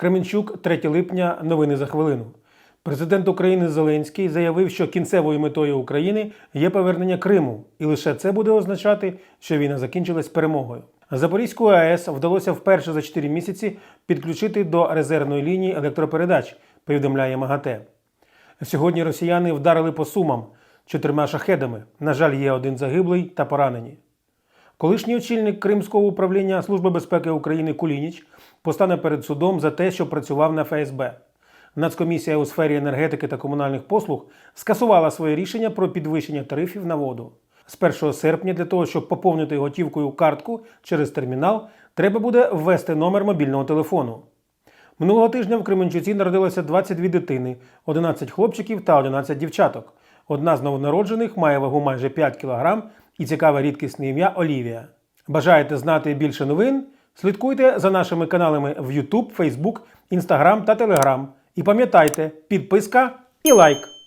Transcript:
Кременчук, 3 липня. Новини за хвилину. Президент України Зеленський заявив, що кінцевою метою України є повернення Криму, і лише це буде означати, що війна закінчилась перемогою. Запорізьку АЕС вдалося вперше за 4 місяці підключити до резервної лінії електропередач, повідомляє МАГАТЕ. Сьогодні росіяни вдарили по сумам чотирма шахедами. На жаль, є один загиблий та поранені. Колишній очільник Кримського управління Служби безпеки України Кулініч постане перед судом за те, що працював на ФСБ. Нацкомісія у сфері енергетики та комунальних послуг скасувала своє рішення про підвищення тарифів на воду. З 1 серпня для того, щоб поповнити готівкою картку через термінал, треба буде ввести номер мобільного телефону. Минулого тижня в Кременчуці народилося 22 дитини, 11 хлопчиків та 11 дівчаток. Одна з новонароджених має вагу майже 5 кг і цікаве рідкісне ім'я Олівія. Бажаєте знати більше новин? Слідкуйте за нашими каналами в YouTube, Facebook, Instagram та Telegram. І пам'ятайте, підписка і лайк.